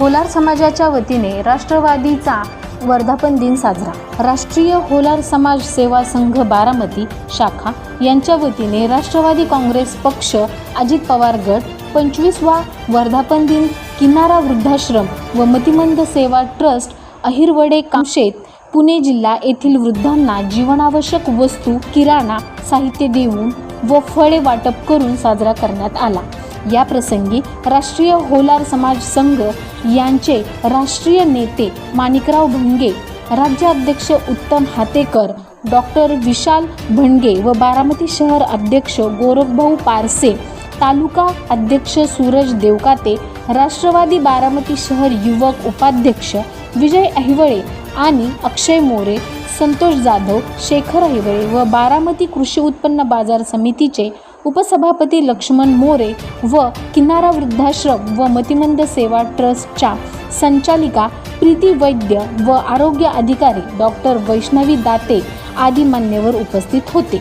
होलार समाजाच्या वतीने राष्ट्रवादीचा वर्धापन दिन साजरा. राष्ट्रीय होलार समाज सेवा संघ बारामती शाखा यांच्या वतीने राष्ट्रवादी काँग्रेस पक्ष अजित पवार गट पंचवीसवा वर्धापन दिन किनारा वृद्धाश्रम व मतिमंद सेवा ट्रस्ट अहिरवडे कामशेत पुणे जिल्हा येथील वृद्धांना जीवनावश्यक वस्तू किराणा साहित्य देऊन व फळे वाटप करून साजरा करण्यात आला. या प्रसंगी राष्ट्रीय होलार समाज संघ यांचे राष्ट्रीय नेते माणिकराव भंगे राज्याध्यक्ष उत्तम हातेकर डॉक्टर विशाल भणगे व बारामती शहर अध्यक्ष गोरखभाऊ पारसे तालुका अध्यक्ष सूरज देवकाते राष्ट्रवादी बारामती शहर युवक उपाध्यक्ष विजय अहिवळे आणि अक्षय मोरे संतोष जाधव शेखर हिवळे व बारामती कृषी उत्पन्न बाजार समितीचे उपसभापती लक्ष्मण मोरे व किनारा वृद्धाश्रम व मतिमंद सेवा ट्रस्टच्या संचालिका प्रीती वैद्य व आरोग्य अधिकारी डॉक्टर वैष्णवी दाते आदी मान्यवर उपस्थित होते.